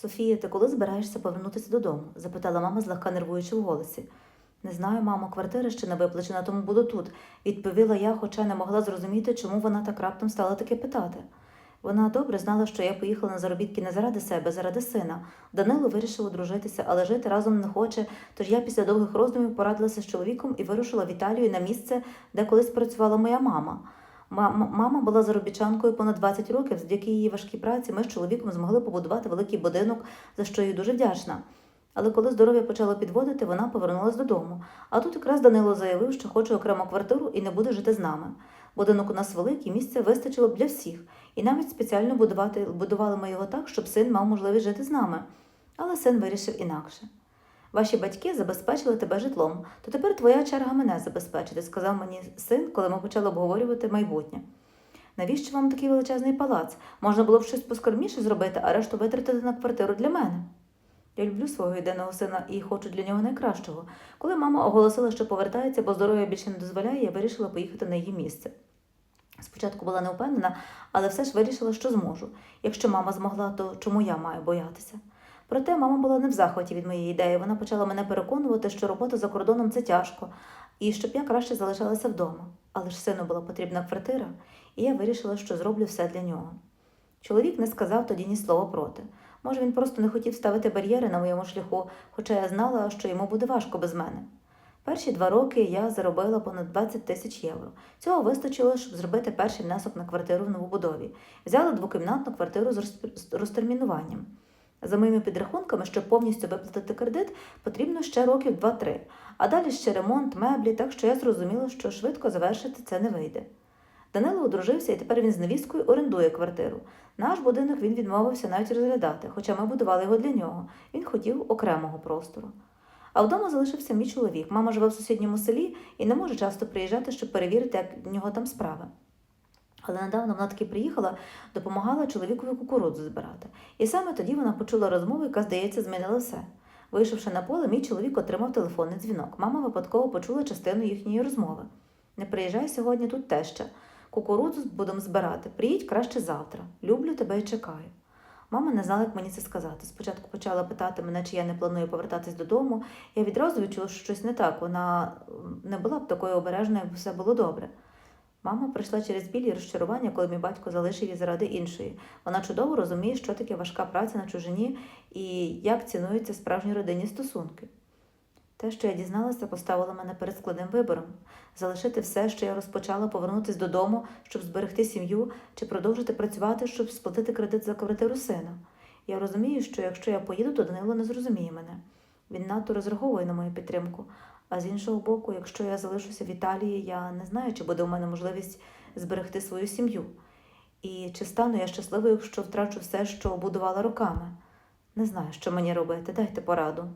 Софія, ти коли збираєшся повернутися додому? запитала мама, злегка нервуючи в голосі. Не знаю, мамо, квартира ще не виплачена, тому буду тут, відповіла я, хоча не могла зрозуміти, чому вона так раптом стала таке питати. Вона добре знала, що я поїхала на заробітки не заради себе, заради сина. Данило вирішив одружитися, але жити разом не хоче, тож я після довгих роздумів порадилася з чоловіком і вирушила в Італію на місце, де колись працювала моя мама. Мама була заробітчанкою понад 20 років. Завдяки її важкій праці ми з чоловіком змогли побудувати великий будинок, за що їй дуже вдячна. Але коли здоров'я почало підводити, вона повернулась додому. А тут якраз Данило заявив, що хоче окрему квартиру і не буде жити з нами. Будинок у нас великий, місця вистачило б для всіх, і навіть спеціально будувати, будували ми його так, щоб син мав можливість жити з нами. Але син вирішив інакше. Ваші батьки забезпечили тебе житлом, то тепер твоя черга мене забезпечити, сказав мені син, коли ми почали обговорювати майбутнє. Навіщо вам такий величезний палац? Можна було б щось поскромніше зробити, а решту витратити на квартиру для мене. Я люблю свого єдиного сина і хочу для нього найкращого. Коли мама оголосила, що повертається, бо здоров'я більше не дозволяє, я вирішила поїхати на її місце. Спочатку була не впевнена, але все ж вирішила, що зможу. Якщо мама змогла, то чому я маю боятися? Проте мама була не в захваті від моєї ідеї. Вона почала мене переконувати, що робота за кордоном це тяжко, і щоб я краще залишалася вдома. Але ж сину була потрібна квартира, і я вирішила, що зроблю все для нього. Чоловік не сказав тоді ні слова проти. Може, він просто не хотів ставити бар'єри на моєму шляху, хоча я знала, що йому буде важко без мене. Перші два роки я заробила понад 20 тисяч євро. Цього вистачило, щоб зробити перший внесок на квартиру в новобудові. Взяла двокімнатну квартиру з розтермінуванням. За моїми підрахунками, щоб повністю виплатити кредит, потрібно ще років 2-3, а далі ще ремонт, меблі, так що я зрозуміла, що швидко завершити це не вийде. Данило одружився, і тепер він з невісткою орендує квартиру. Наш будинок він відмовився навіть розглядати, хоча ми будували його для нього. Він хотів окремого простору. А вдома залишився мій чоловік. Мама живе в сусідньому селі і не може часто приїжджати, щоб перевірити, як в нього там справи. Але недавно вона таки приїхала, допомагала чоловікові кукурудзу збирати. І саме тоді вона почула розмову, яка, здається, змінила все. Вийшовши на поле, мій чоловік отримав телефонний дзвінок. Мама випадково почула частину їхньої розмови. Не приїжджай сьогодні тут теща. Кукурудзу будемо збирати. Приїдь краще завтра. Люблю тебе і чекаю. Мама не знала, як мені це сказати. Спочатку почала питати мене, чи я не планую повертатись додому. Я відразу відчула, що щось не так. Вона не була б такою обережною, якби все було добре. Мама прийшла через біль і розчарування, коли мій батько залишив її заради іншої. Вона чудово розуміє, що таке важка праця на чужині і як цінуються справжні родинні стосунки. Те, що я дізналася, поставило мене перед складним вибором залишити все, що я розпочала, повернутися додому, щоб зберегти сім'ю, чи продовжити працювати, щоб сплатити кредит за квартиру сина. Я розумію, що якщо я поїду, то Данило не зрозуміє мене. Він надто розраховує на мою підтримку. А з іншого боку, якщо я залишуся в Італії, я не знаю, чи буде у мене можливість зберегти свою сім'ю. І чи стану я щасливою, якщо втрачу все, що будувала роками. Не знаю, що мені робити, дайте пораду.